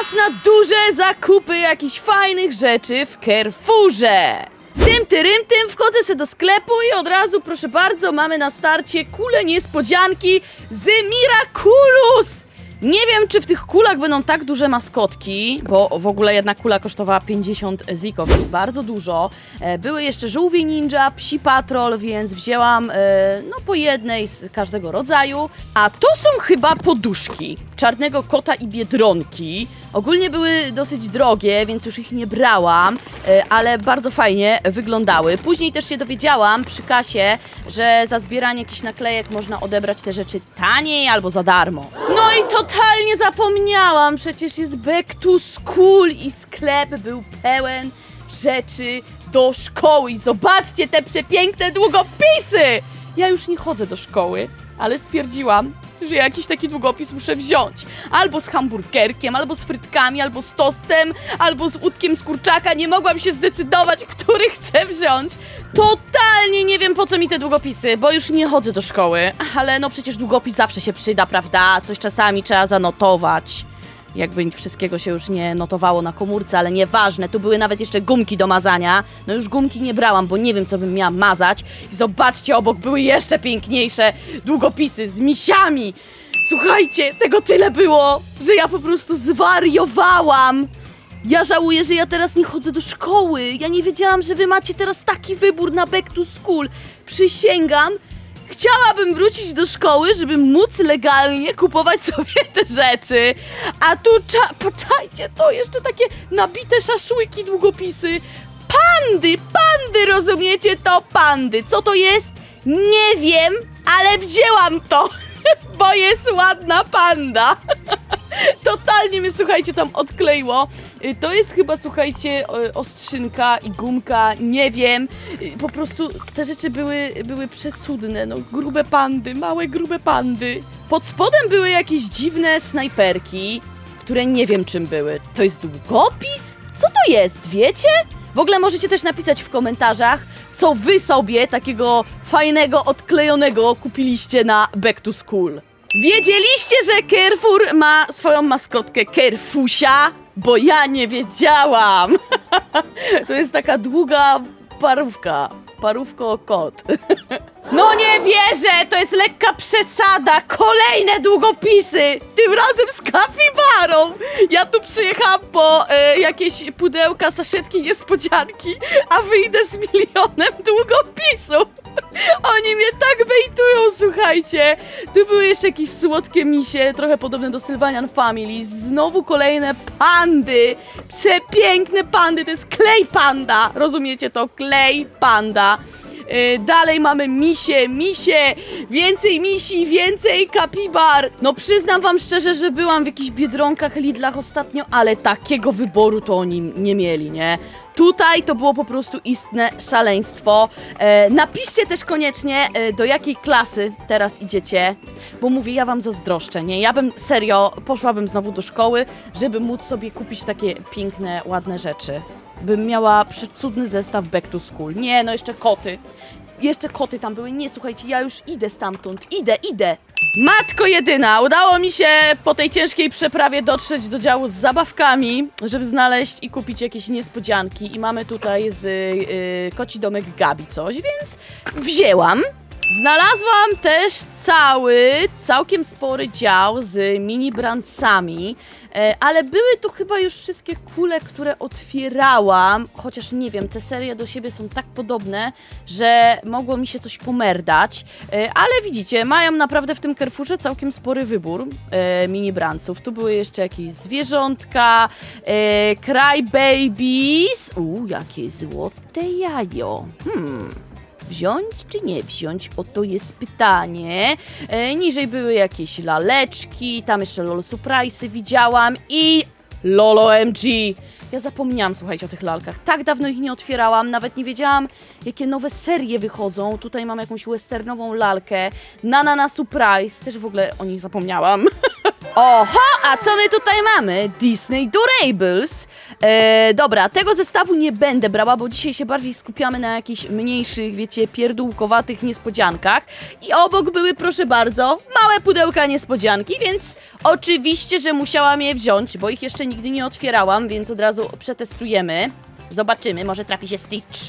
Czas na duże zakupy jakichś fajnych rzeczy w Carrefourze. Tym, tyrym, tym wchodzę sobie do sklepu i od razu, proszę bardzo, mamy na starcie kulę niespodzianki z Miraculous! Nie wiem, czy w tych kulach będą tak duże maskotki, bo w ogóle jedna kula kosztowała 50 ziko, więc bardzo dużo. E, Były jeszcze żółwie ninja, psi patrol, więc wzięłam e, no po jednej z każdego rodzaju. A to są chyba poduszki czarnego kota i biedronki. Ogólnie były dosyć drogie, więc już ich nie brałam, e, ale bardzo fajnie wyglądały. Później też się dowiedziałam przy kasie, że za zbieranie jakichś naklejek można odebrać te rzeczy taniej albo za darmo. No i totalnie zapomniałam, przecież jest back to school i sklep był pełen rzeczy do szkoły. Zobaczcie te przepiękne długopisy! Ja już nie chodzę do szkoły, ale stwierdziłam, że jakiś taki długopis muszę wziąć. Albo z hamburgerkiem, albo z frytkami, albo z tostem, albo z łódkiem z kurczaka. Nie mogłam się zdecydować, który chcę wziąć. Totalnie nie wiem, po co mi te długopisy, bo już nie chodzę do szkoły. Ale no przecież długopis zawsze się przyda, prawda? Coś czasami trzeba zanotować. Jakby wszystkiego się już nie notowało na komórce, ale nieważne, tu były nawet jeszcze gumki do mazania. No już gumki nie brałam, bo nie wiem, co bym miała mazać. I zobaczcie, obok były jeszcze piękniejsze długopisy z misiami. Słuchajcie, tego tyle było, że ja po prostu zwariowałam. Ja żałuję, że ja teraz nie chodzę do szkoły. Ja nie wiedziałam, że wy macie teraz taki wybór na back to school. Przysięgam, Chciałabym wrócić do szkoły, żeby móc legalnie kupować sobie te rzeczy. A tu cza... Poczajcie, to jeszcze takie nabite szaszłyki, długopisy. Pandy, pandy, rozumiecie to? Pandy. Co to jest? Nie wiem, ale wzięłam to, bo jest ładna panda. Totalnie mnie, słuchajcie, tam odkleiło. Y, To jest chyba, słuchajcie, ostrzynka i gumka, nie wiem. Y, Po prostu te rzeczy były, były przecudne, no grube pandy, małe grube pandy. Pod spodem były jakieś dziwne snajperki, które nie wiem czym były. To jest długopis? Co to jest, wiecie? W ogóle możecie też napisać w komentarzach, co wy sobie takiego fajnego, odklejonego kupiliście na Back to School. Wiedzieliście, że Carrefour ma swoją maskotkę Carrefusia? Bo ja nie wiedziałam. to jest taka długa parówka. Parówko kot. No nie wierzę, to jest lekka przesada. Kolejne długopisy. Tym razem z kapibarą. Ja tu przyjechałam po e, jakieś pudełka, saszetki, niespodzianki, a wyjdę z milionem długopisów. Oni mnie tak bejtują, słuchajcie. Tu były jeszcze jakieś słodkie misie, trochę podobne do Sylvanian Family. Znowu kolejne pandy. Przepiękne pandy, to jest klej panda. Rozumiecie to? Klej panda. Yy, dalej mamy misie, misie, więcej misi, więcej kapibar. No przyznam wam szczerze, że byłam w jakichś Biedronkach, Lidlach ostatnio, ale takiego wyboru to oni nie mieli, nie? Tutaj to było po prostu istne szaleństwo. E, napiszcie też koniecznie, e, do jakiej klasy teraz idziecie, bo mówię, ja wam zazdroszczę, nie? Ja bym serio, poszłabym znowu do szkoły, żeby móc sobie kupić takie piękne, ładne rzeczy. Bym miała przecudny zestaw back to school. Nie, no jeszcze koty. Jeszcze koty tam były. Nie, słuchajcie, ja już idę stamtąd. Idę, idę. Matko jedyna, udało mi się po tej ciężkiej przeprawie dotrzeć do działu z zabawkami, żeby znaleźć i kupić jakieś niespodzianki. I mamy tutaj z y, koci domek Gabi coś, więc wzięłam. Znalazłam też cały, całkiem spory dział z mini brandsami, ale były tu chyba już wszystkie kule, które otwierałam, chociaż nie wiem, te serie do siebie są tak podobne, że mogło mi się coś pomerdać, e, ale widzicie, mają naprawdę w tym Carrefourze całkiem spory wybór e, mini brandsów. Tu były jeszcze jakieś zwierzątka, e, Cry Babies, uuu, jakie złote jajo, hmm... Wziąć czy nie wziąć? Oto jest pytanie. E, niżej były jakieś laleczki, tam jeszcze Lolo Surprise'y widziałam i Lolo MG. Ja zapomniałam, słuchajcie, o tych lalkach. Tak dawno ich nie otwierałam, nawet nie wiedziałam, jakie nowe serie wychodzą. Tutaj mam jakąś westernową lalkę. Nana na Surprise, też w ogóle o nich zapomniałam. Oho, a co my tutaj mamy? Disney Durables. E, dobra, tego zestawu nie będę brała, bo dzisiaj się bardziej skupiamy na jakichś mniejszych, wiecie, pierdółkowatych niespodziankach. I obok były, proszę bardzo, małe pudełka niespodzianki, więc oczywiście, że musiałam je wziąć, bo ich jeszcze nigdy nie otwierałam, więc od razu przetestujemy. Zobaczymy, może trafi się Stitch.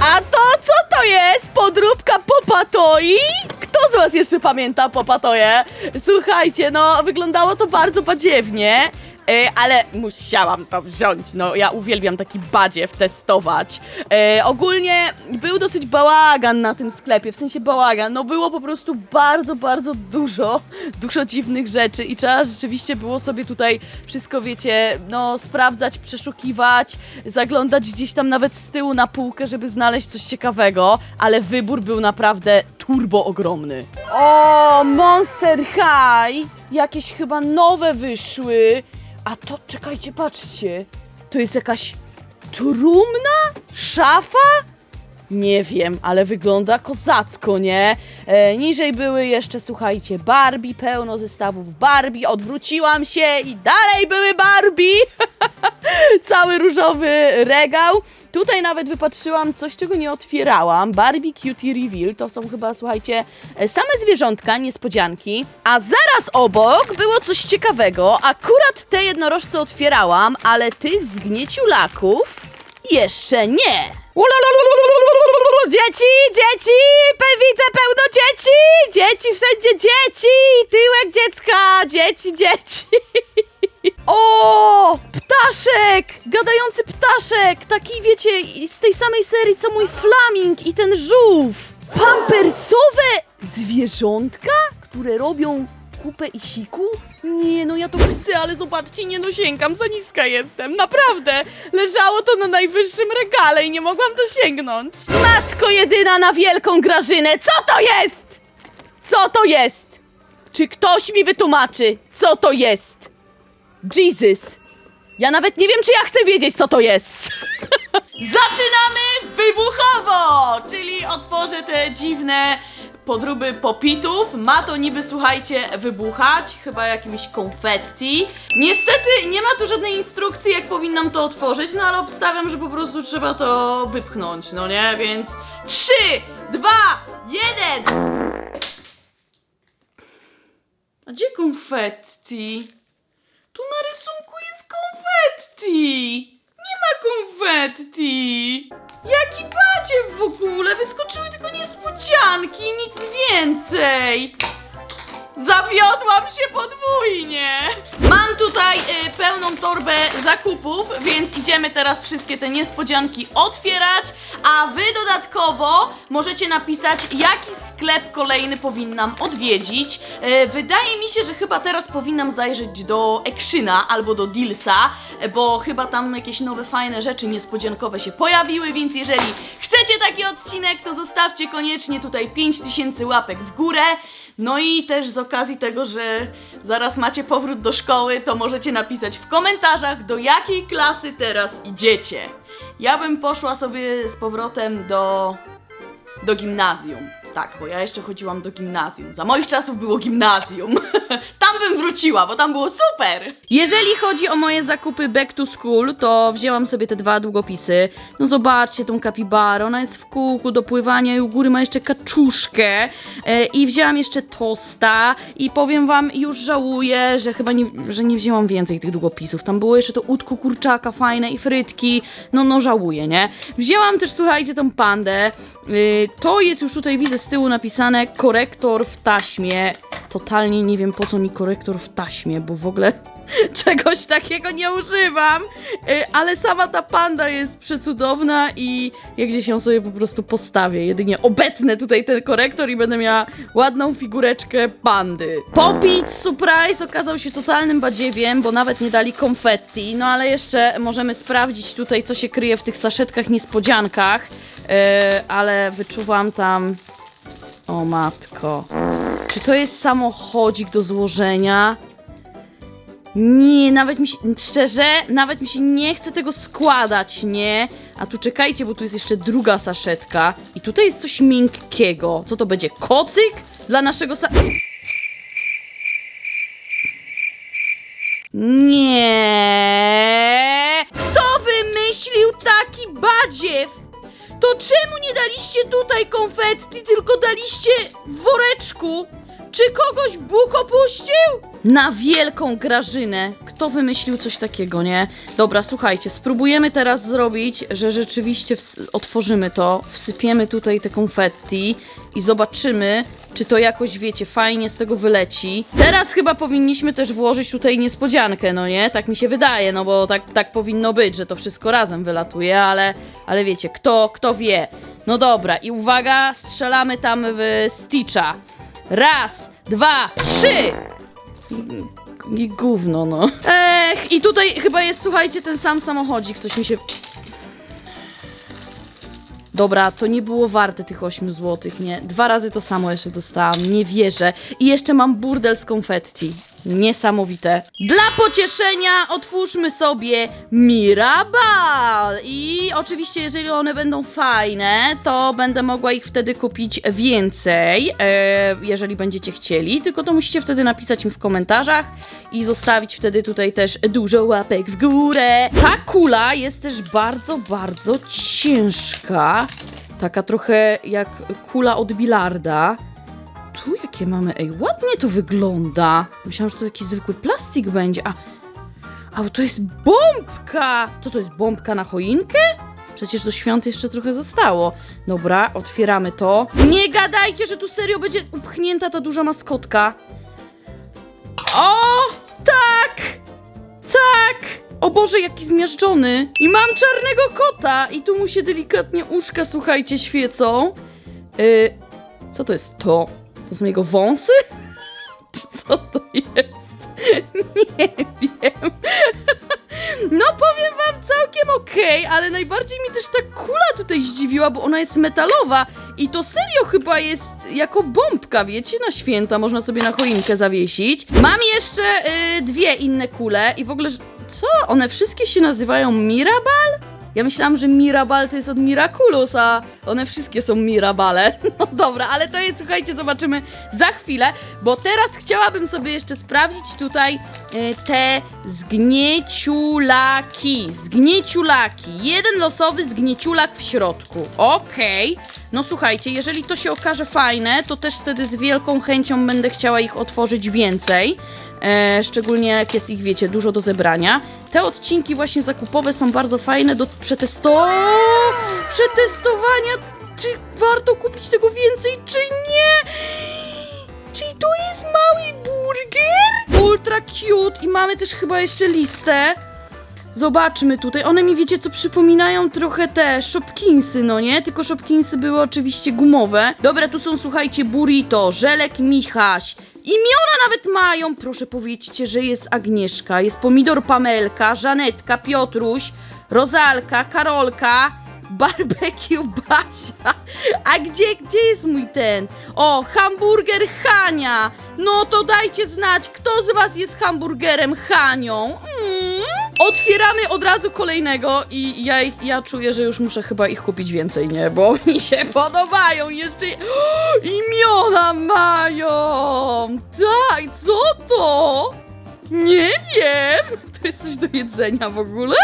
A to co to jest? Podróbka Popatoi? Kto z was jeszcze pamięta Popatoje? Słuchajcie, no wyglądało to bardzo badziewnie. E, ale musiałam to wziąć, no ja uwielbiam taki badziew testować. E, ogólnie był dosyć bałagan na tym sklepie, w sensie bałagan, no było po prostu bardzo, bardzo dużo, dużo dziwnych rzeczy i trzeba rzeczywiście było sobie tutaj wszystko, wiecie, no sprawdzać, przeszukiwać, zaglądać gdzieś tam nawet z tyłu na półkę, żeby znaleźć coś ciekawego, ale wybór był naprawdę turbo ogromny. O, Monster High! Jakieś chyba nowe wyszły. A to, czekajcie, patrzcie. To jest jakaś trumna? Szafa? Nie wiem, ale wygląda kozacko, nie? E, niżej były jeszcze, słuchajcie, Barbie, pełno zestawów Barbie. Odwróciłam się i dalej były Barbie. Cały różowy regał. Tutaj nawet wypatrzyłam coś, czego nie otwierałam. Barbie Cutie Reveal. To są chyba, słuchajcie, e, same zwierzątka, niespodzianki. A zaraz obok było coś ciekawego. Akurat te jednorożce otwierałam, ale tych zgnieciulaków jeszcze nie. Dzieci, dzieci, widzę pełno dzieci, dzieci, wszędzie dzieci, tyłek dziecka, dzieci, dzieci. O, ptaszek, gadający ptaszek, taki wiecie, z tej samej serii co mój flaming i ten żółw. Pampersowe zwierzątka, które robią kupę i siku? Nie, no ja to chcę, ale zobaczcie, nie no sięgam, za niska jestem, naprawdę. Leżało to na najwyższym regale i nie mogłam dosięgnąć. Matko jedyna na wielką Grażynę, co to jest? Co to jest? Czy ktoś mi wytłumaczy, co to jest? Jesus! Ja nawet nie wiem, czy ja chcę wiedzieć, co to jest. Zaczynamy wybuchowo! Czyli otworzę te dziwne podróby popitów. Ma to niby, słuchajcie, wybuchać, chyba jakimś konfetti. Niestety nie ma tu żadnej instrukcji, jak powinnam to otworzyć, no ale obstawiam, że po prostu trzeba to wypchnąć, no nie? Więc 3, 2, 1! A gdzie konfetti? Tu na rysunku jest konfetti! Konfetti! Jaki badziew w ogóle? Wyskoczyły tylko niespodzianki, nic więcej! Zawiodłam się podwójnie! Mam tutaj y, pełną torbę zakupów, więc idziemy teraz wszystkie te niespodzianki otwierać, a wy dodatkowo możecie napisać, jaki sklep kolejny powinnam odwiedzić. Y, wydaje mi się, że chyba teraz powinnam zajrzeć do Ekrzyna albo do Dilsa, bo chyba tam jakieś nowe fajne rzeczy niespodziankowe się pojawiły, więc jeżeli chcecie taki odcinek, to zostawcie koniecznie tutaj 5000 łapek w górę. No i też z okazji tego, że zaraz macie powrót do szkoły, to możecie napisać w komentarzach, do jakiej klasy teraz idziecie. Ja bym poszła sobie z powrotem do. do gimnazjum. Tak, bo ja jeszcze chodziłam do gimnazjum. Za moich czasów było gimnazjum. tam bym wróciła, bo tam było super. Jeżeli chodzi o moje zakupy back to school, to wzięłam sobie te dwa długopisy. No zobaczcie tą kapibarę, ona jest w kółku do pływania i u góry ma jeszcze kaczuszkę. E, I wzięłam jeszcze tosta i powiem wam, już żałuję, że chyba nie, że nie wzięłam więcej tych długopisów. Tam było jeszcze to udko kurczaka fajne i frytki. No, no żałuję, nie? Wzięłam też, słuchajcie, tą pandę. Y, to jest już tutaj, widzę z tyłu napisane korektor w taśmie. Totalnie nie wiem po co mi korektor w taśmie, bo w ogóle czegoś takiego nie używam. Y, ale sama ta panda jest przecudowna i ja gdzieś ją sobie po prostu postawię. Jedynie obetnę tutaj ten korektor i będę miała ładną figureczkę pandy. Popit Surprise okazał się totalnym badziewiem, bo nawet nie dali konfetti. No ale jeszcze możemy sprawdzić tutaj, co się kryje w tych saszetkach niespodziankach. Y, ale wyczuwam tam o matko. Czy to jest samochodzik do złożenia? Nie, nawet mi się, szczerze, nawet mi się nie chce tego składać, nie? A tu czekajcie, bo tu jest jeszcze druga saszetka i tutaj jest coś miękkiego. Co to będzie? Kocyk? Dla naszego sa... Nie! Czemu nie daliście tutaj konfetti, tylko daliście w woreczku? Czy kogoś Bóg opuścił? Na wielką Grażynę. Kto wymyślił coś takiego, nie? Dobra, słuchajcie, spróbujemy teraz zrobić, że rzeczywiście otworzymy to, wsypiemy tutaj te konfetti i zobaczymy, czy to jakoś, wiecie, fajnie z tego wyleci. Teraz chyba powinniśmy też włożyć tutaj niespodziankę, no nie? Tak mi się wydaje, no bo tak, tak powinno być, że to wszystko razem wylatuje, ale, ale wiecie, kto, kto wie. No dobra, i uwaga, strzelamy tam w Stitcha. Raz, dwa, trzy! I, gówno, no. Ech, i tutaj chyba jest, słuchajcie, ten sam samochodzik, coś mi się... Dobra, to nie było warte tych 8 złotych, nie? Dwa razy to samo jeszcze dostałam, nie wierzę. I jeszcze mam burdel z konfetti. Niesamowite. Dla pocieszenia otwórzmy sobie Mirabal. I oczywiście, jeżeli one będą fajne, to będę mogła ich wtedy kupić więcej, e, jeżeli będziecie chcieli. Tylko to musicie wtedy napisać mi w komentarzach i zostawić wtedy tutaj też dużo łapek w górę. Ta kula jest też bardzo, bardzo ciężka. Taka trochę jak kula od bilarda. Tu jakie mamy? Ej, ładnie to wygląda. Myślałam, że to taki zwykły plastik będzie. A, a to jest bombka! Co to jest bombka na choinkę? Przecież do świąt jeszcze trochę zostało. Dobra, otwieramy to. Nie gadajcie, że tu serio będzie upchnięta ta duża maskotka. O! Tak! Tak! O Boże, jaki zmiażdżony! I mam czarnego kota! I tu mu się delikatnie uszka, słuchajcie, świecą. Y, co to jest to? To są jego wąsy? Czy co to jest? Nie wiem. No powiem wam całkiem okej, ale najbardziej mi też ta kula tutaj zdziwiła, bo ona jest metalowa i to serio chyba jest jako bombka, wiecie, na święta można sobie na choinkę zawiesić. Mam jeszcze y, dwie inne kule i w ogóle, co? One wszystkie się nazywają Mirabal? Ja myślałam, że Mirabal to jest od Miraculous, a one wszystkie są Mirabale. No dobra, ale to jest, słuchajcie, zobaczymy za chwilę, bo teraz chciałabym sobie jeszcze sprawdzić tutaj e, te zgnieciulaki. Zgnieciulaki. Jeden losowy zgnieciulak w środku. Okej. No słuchajcie, jeżeli to się okaże fajne, to też wtedy z wielką chęcią będę chciała ich otworzyć więcej. E, szczególnie jak jest ich, wiecie, dużo do zebrania. Te odcinki właśnie zakupowe są bardzo fajne do przetesto... przetestowania, czy warto kupić tego więcej, czy nie. Czyli to jest mały burger? Ultra cute i mamy też chyba jeszcze listę. Zobaczmy tutaj. One mi wiecie co przypominają trochę te Shopkinsy, no nie? Tylko Shopkinsy były oczywiście gumowe. Dobra, tu są słuchajcie burrito, żelek Michaś. Imiona nawet mają. Proszę powiedzcie, że jest Agnieszka, jest pomidor Pamelka, Żanetka, Piotruś, Rozalka, Karolka, barbecue Basia. A gdzie, gdzie jest mój ten? O, hamburger Hania. No to dajcie znać, kto z was jest hamburgerem Hanią. Mm. Otwieramy od razu kolejnego i ja, ja czuję, że już muszę chyba ich kupić więcej, nie? Bo mi się podobają jeszcze. Imiona mają! Tak, co to? Nie wiem! To jest coś do jedzenia w ogóle?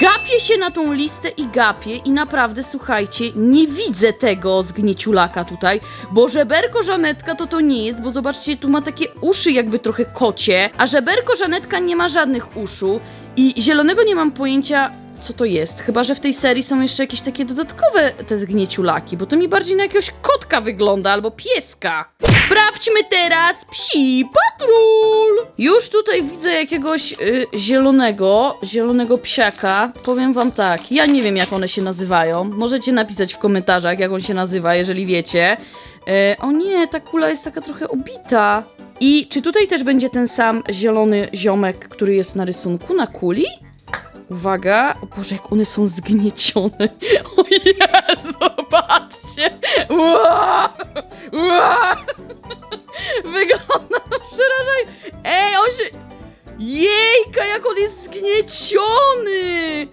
Gapię się na tą listę i gapię i naprawdę, słuchajcie, nie widzę tego zgnieciulaka tutaj, bo żeberko Żanetka to to nie jest, bo zobaczcie, tu ma takie uszy jakby trochę kocie, a żeberko Żanetka nie ma żadnych uszu i zielonego nie mam pojęcia, co to jest. Chyba, że w tej serii są jeszcze jakieś takie dodatkowe te zgnieciulaki, bo to mi bardziej na jakiegoś kotka wygląda albo pieska. Sprawdźmy teraz psi patrol. Już tutaj widzę jakiegoś y, zielonego, zielonego psiaka. Powiem wam tak, ja nie wiem jak one się nazywają. Możecie napisać w komentarzach jak on się nazywa, jeżeli wiecie. Y, o nie, ta kula jest taka trochę obita. I czy tutaj też będzie ten sam zielony ziomek, który jest na rysunku, na kuli? Uwaga, o Boże, jak one są zgniecione. O Jezu, zobaczcie. Ła! Ła! Wygląda na przerażająco. Ej, on się... Jejka, jak on jest zgnieciony!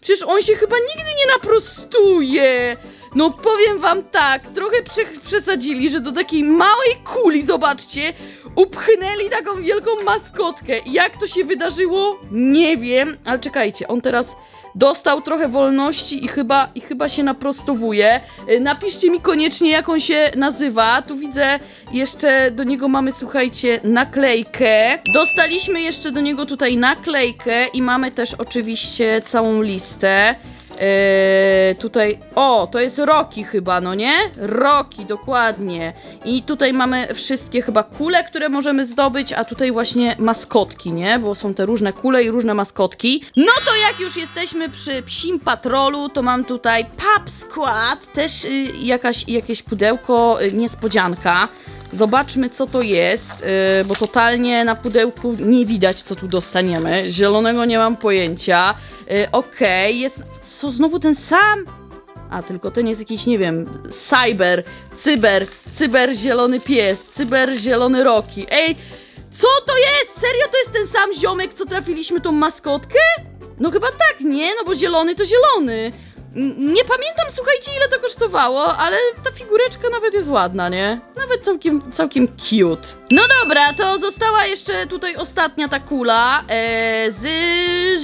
Przecież on się chyba nigdy nie naprostuje. No powiem wam tak, trochę prze przesadzili, że do takiej małej kuli, zobaczcie, upchnęli taką wielką maskotkę. Jak to się wydarzyło? Nie wiem, ale czekajcie, on teraz dostał trochę wolności i chyba, i chyba się naprostowuje. Y, Napiszcie mi koniecznie, jak on się nazywa. Tu widzę, jeszcze do niego mamy, słuchajcie, naklejkę. Dostaliśmy jeszcze do niego tutaj naklejkę i mamy też oczywiście całą listę. Eee, tutaj, o, to jest Roki chyba, no nie? Roki, dokładnie. I tutaj mamy wszystkie chyba kule, które możemy zdobyć, a tutaj właśnie maskotki, nie? Bo są te różne kule i różne maskotki. No to jak już jesteśmy przy psim patrolu, to mam tutaj Pub Squad, też y, jakaś, jakieś pudełko, y, niespodzianka. Zobaczmy, co to jest, yy, bo totalnie na pudełku nie widać, co tu dostaniemy. Zielonego nie mam pojęcia. Yy, Okej, jest. Co, znowu ten sam? A, tylko ten jest jakiś, nie wiem, cyber, cyber, cyber zielony pies, cyber zielony roki. Ej, co to jest? Serio to jest ten sam ziomek, co trafiliśmy tą maskotkę? No chyba tak, nie? No bo zielony to zielony. Nie pamiętam, słuchajcie, ile to kosztowało, ale ta figureczka nawet jest ładna, nie? Nawet całkiem, całkiem cute. No dobra, to została jeszcze tutaj ostatnia ta kula e, z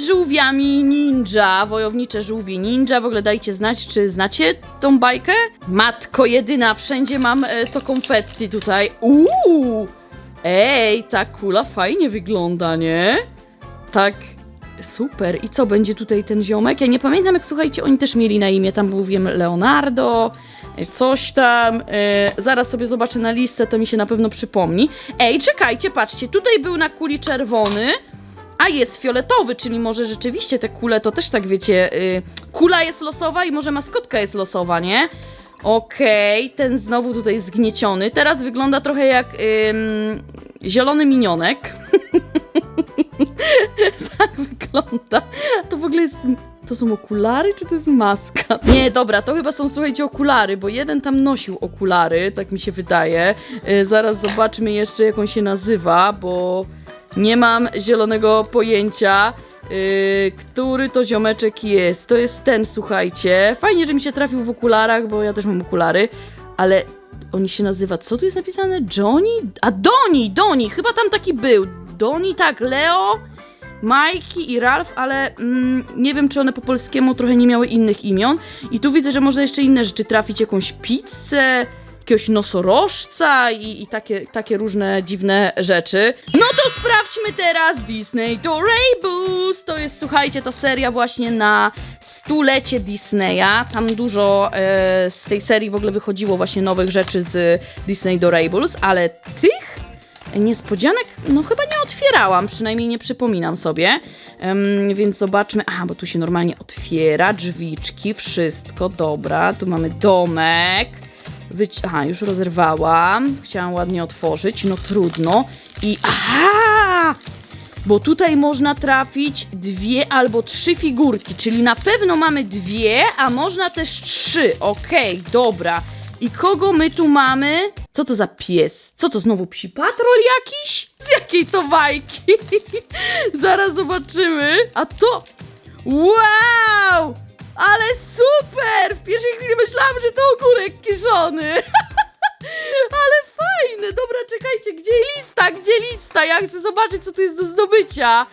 żółwiami ninja, wojownicze żółwie ninja. W ogóle dajcie znać, czy znacie tą bajkę? Matko jedyna, wszędzie mam e, to konfetti tutaj. Uuu! Ej, ta kula fajnie wygląda, nie? Tak Super. I co będzie tutaj ten ziomek? Ja nie pamiętam, jak słuchajcie, oni też mieli na imię. Tam był, wiem, Leonardo, e, coś tam. E, zaraz sobie zobaczę na listę, to mi się na pewno przypomni. Ej, czekajcie, patrzcie, tutaj był na kuli czerwony. A jest fioletowy, czyli może rzeczywiście te kule to też tak wiecie. Y, kula jest losowa i może maskotka jest losowa, nie? Okej, ten znowu tutaj zgnieciony. Teraz wygląda trochę jak ym, zielony minionek. tak wygląda. To w ogóle jest. To są okulary, czy to jest maska? Nie, dobra, to chyba są, słuchajcie, okulary, bo jeden tam nosił okulary, tak mi się wydaje. Y, zaraz zobaczmy jeszcze, jak on się nazywa, bo nie mam zielonego pojęcia. y, który to ziomeczek jest? To jest ten, słuchajcie. Fajnie, że mi się trafił w okularach, bo ja też mam okulary, ale on się nazywa. Co tu jest napisane? Johnny? A Doni! Doni! Chyba tam taki był. Doni, tak, Leo. Majki i Ralf, ale mm, nie wiem, czy one po polskiemu trochę nie miały innych imion. I tu widzę, że można jeszcze inne rzeczy trafić, jakąś pizzę, jakiegoś nosorożca i, i takie, takie różne dziwne rzeczy. No to sprawdźmy teraz Disney Dorables! To jest, słuchajcie, ta seria właśnie na stulecie Disneya. Tam dużo e, z tej serii w ogóle wychodziło właśnie nowych rzeczy z Disney Dorables, ale tych niespodzianek, no chyba nie otwierałam, przynajmniej nie przypominam sobie. Em, więc zobaczmy. Aha, bo tu się normalnie otwiera, drzwiczki, wszystko, dobra. Tu mamy domek. Wyci- Aha, już rozerwałam. Chciałam ładnie otworzyć, no trudno. I aha! Bo tutaj można trafić dwie albo trzy figurki, czyli na pewno mamy dwie, a można też trzy. Okej, dobra. I kogo my tu mamy? Co to za pies? Co to znowu psi patrol jakiś? Z jakiej to bajki? Zaraz zobaczymy. A to... Wow! Ale super! W pierwszej chwili myślałam, że to ogórek kiszony. Ale fajne! Dobra, czekajcie, gdzie lista? Gdzie lista? Ja chcę zobaczyć, co tu jest do zdobycia.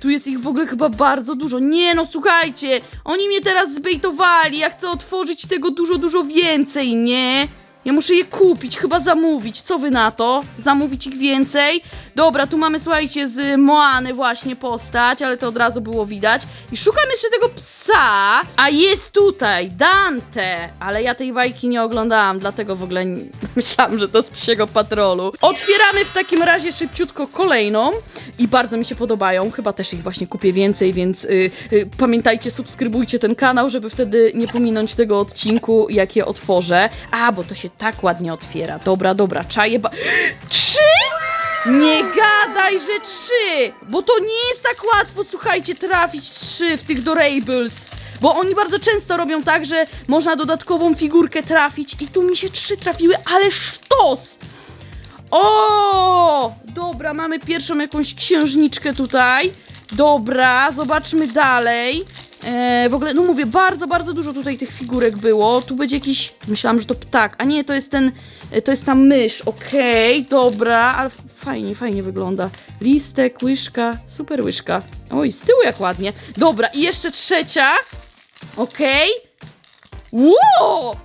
Tu jest ich w ogóle chyba bardzo dużo. Nie no, słuchajcie, oni mnie teraz zbejtowali. Ja chcę otworzyć tego dużo, dużo więcej, nie? Ja muszę je kupić, chyba zamówić. Co wy na to? Zamówić ich więcej? Dobra, tu mamy, słuchajcie, z Moany właśnie postać, ale to od razu było widać. I szukam jeszcze tego psa, a jest tutaj, Dante. Ale ja tej bajki nie oglądałam, dlatego w ogóle nie... myślałam, że to z psiego patrolu. Otwieramy w takim razie szybciutko kolejną i bardzo mi się podobają. Chyba też ich właśnie kupię więcej, więc y, y, pamiętajcie, subskrybujcie ten kanał, żeby wtedy nie pominąć tego odcinku, jak je otworzę. A, bo to się tak ładnie otwiera. Dobra, dobra, czaję ba... Trzy? Nie gadaj, że trzy! Bo to nie jest tak łatwo, słuchajcie, trafić trzy w tych Dorables. Bo oni bardzo często robią tak, że można dodatkową figurkę trafić i tu mi się trzy trafiły, ale sztos! O! Dobra, mamy pierwszą jakąś księżniczkę tutaj. Dobra, zobaczmy dalej. E, w ogóle, no mówię, bardzo, bardzo dużo tutaj tych figurek było. Tu będzie jakiś. Myślałam, że to ptak. A nie, to jest ten. e, To jest ta mysz. Okej, dobra, ale fajnie, fajnie wygląda. Listek, łyżka, super łyżka. Oj, z tyłu jak ładnie. Dobra, i jeszcze trzecia. Okej. Wow!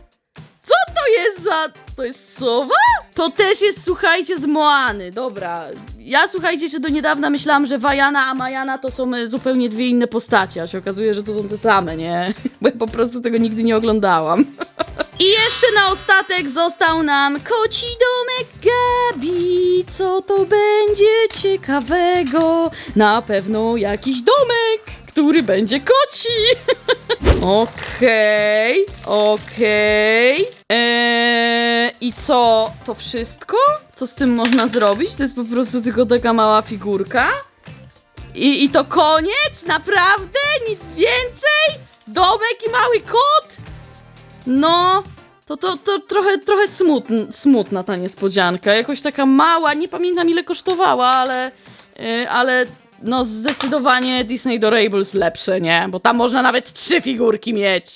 Co to jest za... To jest sowa? To też jest, słuchajcie, z Moany. Dobra. Ja, słuchajcie, się do niedawna myślałam, że Wajana a Majana to są e, zupełnie dwie inne postacie, a się okazuje, że to są te same, nie? Bo ja po prostu tego nigdy nie oglądałam. I jeszcze na ostatek został nam koci domek Gabi. Co to będzie ciekawego? Na pewno jakiś domek, który będzie koci. Okej, okej. Eee, I co? To wszystko? Co z tym można zrobić? To jest po prostu tylko taka mała figurka? I, I to koniec? Naprawdę? Nic więcej? Domek i mały kot? No, to, to, to trochę, trochę smutn, smutna ta niespodzianka. Jakoś taka mała, nie pamiętam ile kosztowała, ale, yy, ale no zdecydowanie Disney Dorables lepsze, nie? Bo tam można nawet trzy figurki mieć.